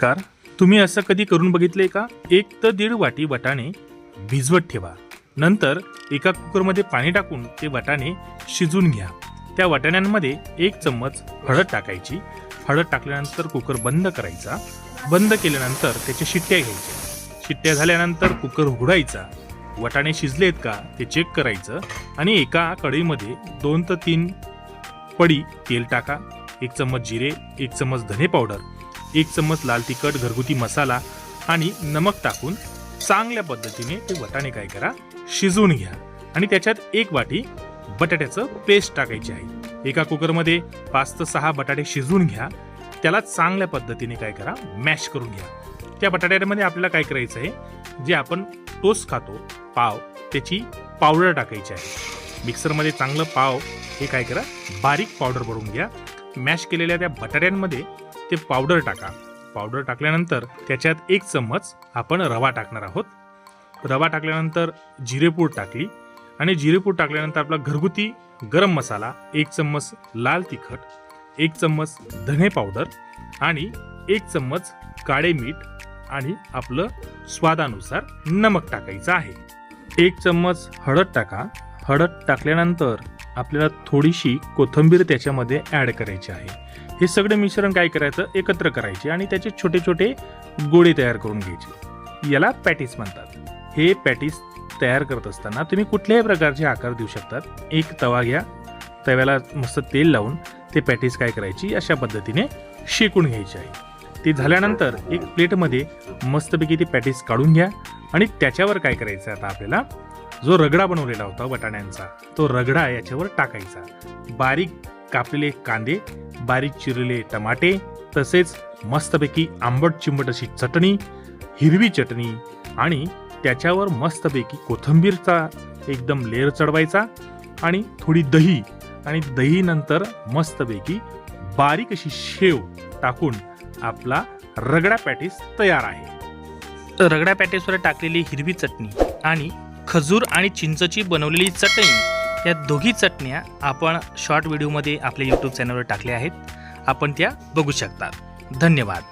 Car तुम्ही असं कधी करून बघितले का? एक तर दीड वाटी वटाणे भिजवत ठेवा. नंतर एका कुकरमध्ये पाणी टाकून ते वटाणे शिजून घ्या. त्या वाटाण्यांमध्ये एक चम्मच हळद टाकायची. हळद टाकल्यानंतर कुकर बंद करायचा. बंद केल्यानंतर त्याच्या शिट्ट्या घ्यायच्या. शिट्ट्या झाल्यानंतर कुकर उघडायचा. वटाणे शिजलेत का ते चेक करायचं आणि एका कढईमध्ये दोन ते तीन पडी तेल टाका. एक चम्मच जिरे एक चम्मच धने पावडर. एक चम्मच लाल तिखट घरगुती मसाला आणि नमक टाकून चांगल्या पद्धतीने ते वटाणे काय करा शिजवून घ्या. आणि त्याच्यात एक वाटी बटाट्याचं पेस्ट टाकायची आहे. एका कुकरमध्ये पाच ते सहा बटाटे शिजवून घ्या. त्याला चांगल्या पद्धतीने काय करा मॅश करून घ्या. त्या बटाट्यामध्ये आपल्याला काय करायचं आहे जे आपण टोस्ट खातो पाव त्याची पावडर टाकायची आहे. मिक्सरमध्ये चांगलं पाव हे काय करा बारीक पावडर बनवून घ्या. मॅश केलेल्या त्या बटाट्यांमध्ये ते पावडर टाका. पावडर टाकल्यानंतर त्याच्यात एक चम्मच आपण रवा टाकणार आहोत. रवा टाकल्यानंतर जिरेपूड टाकली आणि जिरेपूड टाकल्यानंतर आपला घरगुती गरम मसाला एक चम्मच लाल तिखट एक चम्मच धने पावडर आणि एक चम्मच काळे मीठ आणि आपलं स्वादानुसार नमक टाकायचं आहे. एक चम्मच हळद टाका. हळद टाकल्यानंतर आपल्याला थोडीशी कोथिंबीर त्याच्यामध्ये ॲड करायची आहे. हे सगळं मिश्रण काय करायचं? एकत्र करायचे आणि त्याचे छोटे छोटे गोळे तयार करून घ्यायचे. याला पॅटीस म्हणतात. हे पॅटीस तयार करत असताना तुम्ही कुठल्याही प्रकारचे आकार देऊ शकतात. एक तवा घ्या. तव्याला मस्त तेल लावून ते पॅटीस काय करायची? अशा पद्धतीने शेकून घ्यायची आहे. ते झाल्यानंतर एक प्लेटमध्ये मस्तपैकी ती पॅटीस काढून घ्या आणि त्याच्यावर काय करायचं आता आपल्याला? जो रगडा बनवलेला होता वाटाण्यांचा तो रगडा याच्यावर टाकायचा. बारीक कापलेले कांदे बारीक चिरलेले टमाटे तसेच मस्तपैकी आंबट चिंबट अशी चटणी हिरवी चटणी आणि त्याच्यावर मस्तपैकी कोथिंबीरचा एकदम लेअर चढवायचा आणि थोडी दही आणि दही नंतर मस्तपैकी बारीक अशी शेव टाकून आपला रगडा पॅटीस तयार आहे. रगडा पॅटीसवर टाकलेली हिरवी चटणी आणि खजूर आणि चिंचची बनवलेली चटणी या दोघी चटण्या आपण शॉर्ट व्हिडिओमध्ये आपल्या यूट्यूब चॅनलवर टाकल्या आहेत. आपण त्या बघू शकतात धन्यवाद.